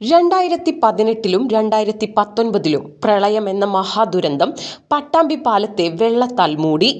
രണ്ടായിരത്തി പതിനെട്ടിലും രണ്ടായിരത്തി പത്തൊൻപതിലും പ്രളയം എന്ന മഹാദുരന്തം പട്ടാമ്പി പാലത്തെ വെള്ളത്താൽ മൂടി.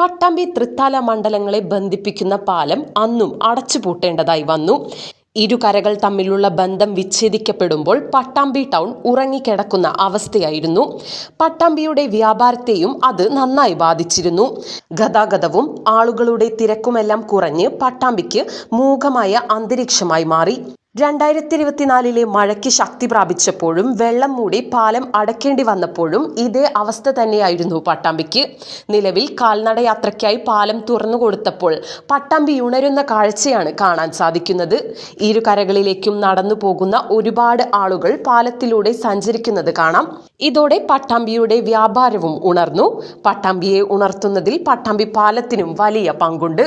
പട്ടാമ്പി തൃത്താല മണ്ഡലങ്ങളെ ബന്ധിപ്പിക്കുന്ന പാലം അന്നും അടച്ചുപൂട്ടേണ്ടതായി വന്നു. ഇരുകരകൾ തമ്മിലുള്ള ബന്ധം വിച്ഛേദിക്കപ്പെടുമ്പോൾ പട്ടാമ്പി ടൗൺ ഉറങ്ങിക്കിടക്കുന്ന അവസ്ഥയായിരുന്നു. പട്ടാമ്പിയുടെ വ്യാപാരത്തെയും അത് നന്നായി ബാധിച്ചിരുന്നു. ഗതാഗതവും ആളുകളുടെ തിരക്കുമെല്ലാം കുറഞ്ഞ് പട്ടാമ്പിക്ക് മൂകമായ അന്തരീക്ഷമായി മാറി. രണ്ടായിരത്തി ഇരുപത്തിനാലിലെ മഴയ്ക്ക് ശക്തി പ്രാപിച്ചപ്പോഴും വെള്ളം മൂടി പാലം അടയ്ക്കേണ്ടി വന്നപ്പോഴും ഇതേ അവസ്ഥ തന്നെയായിരുന്നു പട്ടാമ്പിക്ക്. നിലവിൽ കാൽനടയാത്രയ്ക്കായി പാലം തുറന്നു കൊടുത്തപ്പോൾ പട്ടാമ്പി ഉണരുന്ന കാഴ്ചയാണ് കാണാൻ സാധിക്കുന്നത്. ഇരു കരകളിലേക്കും നടന്നു പോകുന്ന ഒരുപാട് ആളുകൾ പാലത്തിലൂടെ സഞ്ചരിക്കുന്നത് കാണാം. ഇതോടെ പട്ടാമ്പിയുടെ വ്യാപാരവും ഉണർന്നു. പട്ടാമ്പിയെ ഉണർത്തുന്നതിൽ പട്ടാമ്പി പാലത്തിനും വലിയ പങ്കുണ്ട്.